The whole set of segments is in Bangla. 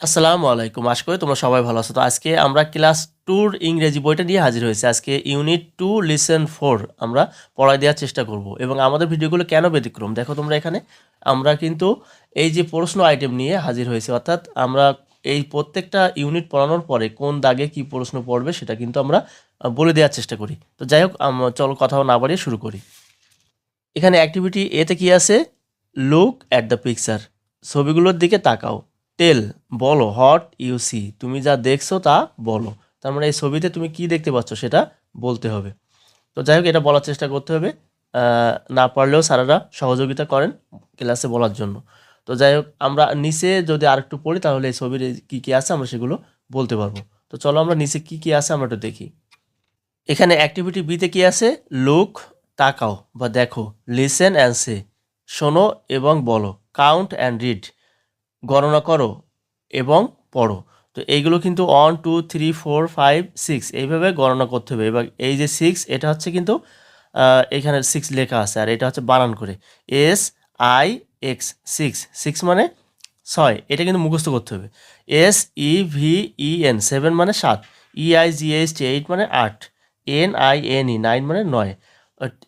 আসসালামু আলাইকুম। আশা করি তোমরা সবাই ভালো আছো। তো আজকে আমরা ক্লাস টুর ইংরেজি বইটা নিয়ে হাজির হয়েছে। আজকে ইউনিট টু, লিসেন ফোর আমরা পড়ায় দেওয়ার চেষ্টা করব এবং আমাদের ভিডিওগুলো কেন ব্যতিক্রম? দেখো তোমরা এখানে। আমরা কিন্তু এই যে প্রশ্ন আইটেম নিয়ে হাজির হয়েছে, অর্থাৎ আমরা এই প্রত্যেকটা ইউনিট পড়ানোর পরে কোন দাগে কি প্রশ্ন পড়বে সেটা কিন্তু আমরা বলে দেওয়ার চেষ্টা করি। তো যাই হোক চলো কথাও না বাড়িয়ে শুরু করি। এখানে অ্যাক্টিভিটি এতে কি আছে? লুক অ্যাট দ্য পিকচার ছবিগুলোর দিকে তাকাও। টেল বলো হট ইউ সি তুমি যা দেখছ তা বলো। তার মানে এই ছবিতে তুমি কি দেখতে পাচ্ছ সেটা বলতে হবে। তো যাই হোক, এটা বলার চেষ্টা করতে হবে। না পারলেও স্যারেরা সহযোগিতা করেন ক্লাসে বলার জন্য। তো যাই হোক, আমরা নিচে যদি আরেকটু পড়ি, তাহলে এই ছবির কি কি আছে আমরা সেগুলো বলতে পারব। তো চলো আমরা নিচে কি কি আছে আমরা একটু দেখি। এখানে অ্যাক্টিভিটি বিতে কি আছে? লুক তাকাও বা দেখো লিসেন অ্যান্ড সে শোনো এবং বলো কাউন্ট অ্যান্ড রিড গণনা করো এবং পড়ো। তো এইগুলো কিন্তু one two three four five six এইভাবে গণনা করতে হবে। এবার এই যে সিক্স এটা হচ্ছে কিন্তু এখানে সিক্স লেখা আছে, আর এটা হচ্ছে বানান করে। S I X six six মানে ছয়, এটা কিন্তু মুখস্থ করতে হবে। S E V E N seven মানে সাত E I G H T eight মানে আট N I N E nine মানে নয়।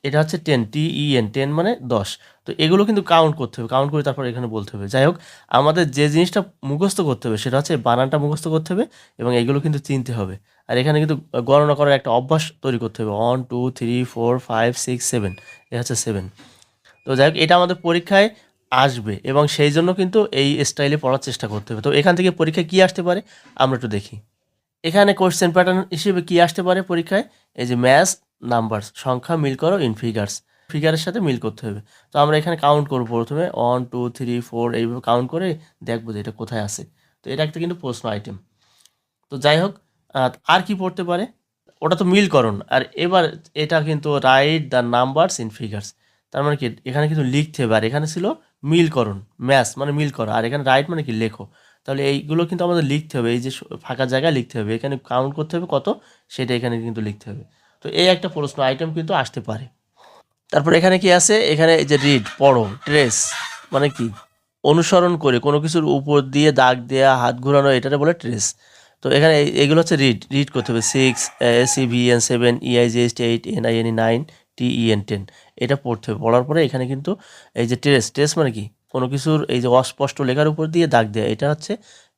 এটা হচ্ছে ten T E N ten মানে দশ। তো এগুলো কিন্তু কাউন্ট করতে হবে কাউন্ট করে তারপর এখানে বলতে হবে। যাই হোক, আমাদের যে জিনিসটা মুখস্থ করতে হবে, সেটা হচ্ছে বানানটা মুখস্থ করতে হবে এবং এগুলো কিন্তু চিনতে হবে। আর এখানে কিন্তু গণনা করার একটা অভ্যাস তৈরি করতে হবে। One two three four five six seven এ হচ্ছে সেভেন তো যাই হোক, এটা আমাদের পরীক্ষায় আসবে এবং সেই জন্য কিন্তু এই স্টাইলে পড়ার চেষ্টা করতে হবে। তো এখান থেকে পরীক্ষায় কী আসতে পারে? আমরা একটু দেখি। এখানে কোশ্চেন প্যাটার্ন হিসেবে কি আসতে পারে পরীক্ষায়? এই যে ম্যাথ নাম্বারস সংখ্যা মিল করো ইন ফিগার্স ফিগারের সাথে মিল করতে হবে। তো আমরা এখানে কাউন্ট করব প্রথমে ওয়ান টু থ্রি ফোর এইভাবে কাউন্ট করে দেখব যে এটা কোথায় আছে। তো এটা একটা কিন্তু প্রশ্ন আইটেম তো যাই হোক আর কি পড়তে পারে? ওটা তো মিল মিলকরণ আর এবার এটা কিন্তু write the numbers in figures তার মানে কি, এখানে কিন্তু লিখতে হবে। আর এখানে ছিল মিল মিলকরণ ম্যাথ মানে মিল করা। আর এখানে রাইট মানে কি, লেখো। তাহলে এইগুলো কিন্তু আমাদের লিখতে হবে। এই যে ফাঁকা জায়গায় লিখতে হবে। এখানে কাউন্ট করতে হবে কত? সেটা এখানে কিন্তু লিখতে হবে। তো এই একটা প্রশ্ন আইটেম কিন্তু আসতে পারে। তারপর এখানে কি আছে? এখানে এই যে রিড পড়ো ট্রেস মানে কি? অনুসরণ করে, কোনো কিছুর উপর দিয়ে দাগ দেয়া, হাত ঘোরানো এটারে বলে ট্রেস তো এখানে এগুলো হচ্ছে রিড রিড করতে হবে। Six C V N seven E I G S T eight N I N E nine T E N ten এটা পড়তে হবে। পড়ার পরে এখানে কিন্তু এই যে ট্রেস ট্রেস মানে কি? কোনো কিছুর এই যে অস্পষ্ট লেখার উপর দিয়ে দাগ দেয়া, এটা হচ্ছে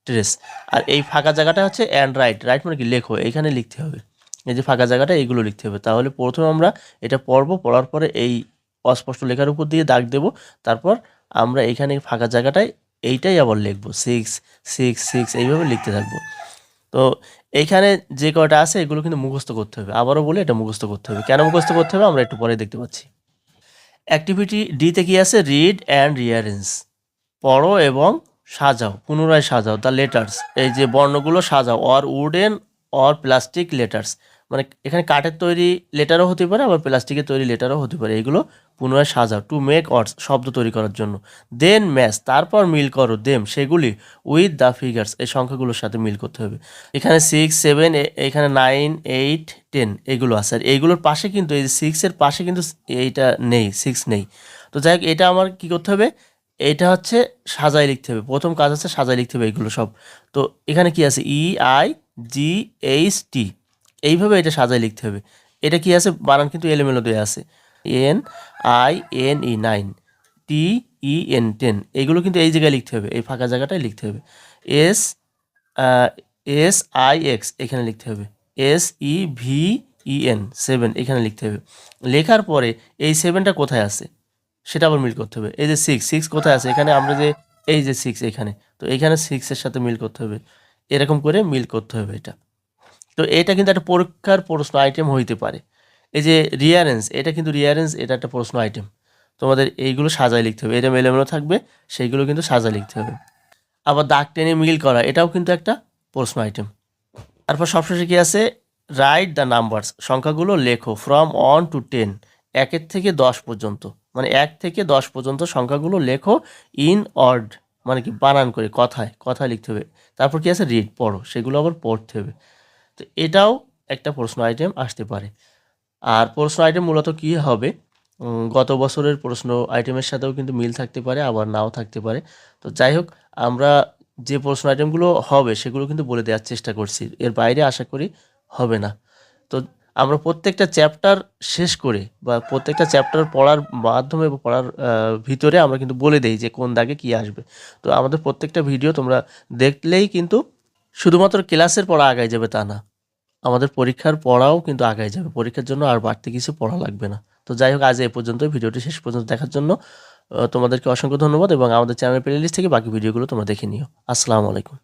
ট্রেস আর এই ফাঁকা জায়গাটা হচ্ছে অ্যান্ড রাইট রাইট মানে কি? লেখো। এইখানে লিখতে হবে। এই যে ফাঁকা জায়গাটা, এইগুলো লিখতে হবে। তাহলে প্রথম আমরা এটা পড়ব, পড়ার পরে এই অস্পষ্ট লেখার উপর দিয়ে দাগ দেব। তারপর আমরা এইখানে ফাঁকা জায়গাটায় এইটাই আবার লিখব সিক্স সিক্স সিক্স এইভাবে লিখতে থাকব। তো এইখানে যে কয়টা আছে, এগুলো কিন্তু মুখস্থ করতে হবে। আবারও বলে, এটা মুখস্থ করতে হবে। কেন মুখস্থ করতে হবে? আমরা একটু পরে দেখতে পাচ্ছি। অ্যাক্টিভিটি ডিতে কি আছে? রিড অ্যান্ড রিয়ারেঞ্জ পড়ো এবং সাজাও, পুনরায় সাজাও, দ্য লেটার্স। এই যে বর্ণগুলো সাজাও, or wooden or plastic letters মানে এখানে কাঠের তৈরি লেটারও হতে পারে, আবার প্লাস্টিকের তৈরি লেটারও হতে পারে। এগুলো পুনরায় সাজাও টু মেক অর্ডস শব্দ তৈরি করার জন্য। দেন ম্যাচ তারপর মিল করো দেম সেগুলি উইথ দ্য ফিগার্স এই সংখ্যাগুলোর সাথে মিল করতে হবে। এখানে সিক্স সেভেন এখানে নাইন এইট টেন এগুলো আছে। আর এইগুলোর পাশে কিন্তু, এই সিক্সের পাশে কিন্তু এইটা নেই সিক্স নেই। তো যাই হোক, এটা আমার কি করতে হবে? এটা হচ্ছে সাজায় লিখতে হবে। প্রথম কাজ হচ্ছে সাজায় লিখতে হবে এগুলো সব। তো এখানে কি আছে? ই আই জি এইচ টি এইভাবে এটা সাজায় লিখতে হবে। এটা কি আছে? বানান কিন্তু এলোমেলো দেওয়া আছে N I N E nine T E N ten এইগুলো কিন্তু এই জায়গায় লিখতে হবে। এই ফাঁকা জায়গাটায় লিখতে হবে। এস এস আই এক্স এখানে লিখতে হবে। S E V E N seven এখানে লিখতে হবে। লেখার পরে এই সেভেনটা কোথায় আছে? সেটা আবার মিল করতে হবে। এই যে সিক্স সিক্স কোথায় আছে? এখানে আমরা যে, এই যে সিক্স এখানে। তো এখানে সিক্সের সাথে মিল করতে হবে। এরকম করে মিল করতে হবে এটা। তো এটা কিন্তু একটা পরীক্ষার প্রশ্ন আইটেম হইতে পারে। এই যে রিয়ারেন্স এটা কিন্তু রিয়ারেন্স এটা একটা প্রশ্ন আইটেম তোমাদের এইগুলো সাজায় লিখতে হবে। এটা মেলেমেলো থাকবে, সেইগুলো কিন্তু সাজায় লিখতে হবে। আবার দাগ টেনে মিল করা, এটাও কিন্তু একটা প্রশ্ন আইটেম তারপর সবশেষে কী আছে? রাইট দ্য নাম্বারস সংখ্যাগুলো লেখো ফ্রম ওয়ান টু টেন একের থেকে দশ পর্যন্ত। মানে এক থেকে দশ পর্যন্ত সংখ্যাগুলো লেখো ইন অর্ড মানে কি বানান করে কথায় কথায় লিখতে হবে। তারপর কি আছে? রিড পড়ো। সেগুলো আবার পড়তে হবে। তো এটাও একটা প্রশ্ন আইটেম আসতে পারে। আর প্রশ্ন আইটেম মূলত কি হবে? গত বছরের প্রশ্ন আইটেমের সাথেও কিন্তু মিল থাকতে পারে, আবার নাও থাকতে পারে। তো যাই হোক, আমরা যে প্রশ্ন আইটেমগুলো হবে, সেগুলো কিন্তু বলে দেওয়ার চেষ্টা করছি। এর বাইরে আশা করি হবে না। তো আমরা প্রত্যেকটা চ্যাপ্টার শেষ করে বা প্রত্যেকটা চ্যাপ্টার পড়ার মাধ্যমে পড়ার ভিতরে আমরা কিন্তু বলে দেই যে কোন দাগে কী আসবে। তো আমাদের প্রত্যেকটা ভিডিও তোমরা দেখলেই কিন্তু শুধুমাত্র ক্লাসের পড়া আগায় যাবে তা না, আমাদের পরীক্ষার পড়াও কিন্তু আগায় যাবে। পরীক্ষার জন্য আর বাড়তি কিছু পড়া লাগবে না। তো যাই হোক, আজ এই পর্যন্ত ভিডিওটি শেষ পর্যন্ত দেখার জন্য তোমাদেরকে অসংখ্য ধন্যবাদ এবং আমাদের চ্যানেল প্লেলিস্ট থেকে বাকি ভিডিওগুলো তোমরা দেখে নিও। আসসালামু আলাইকুম।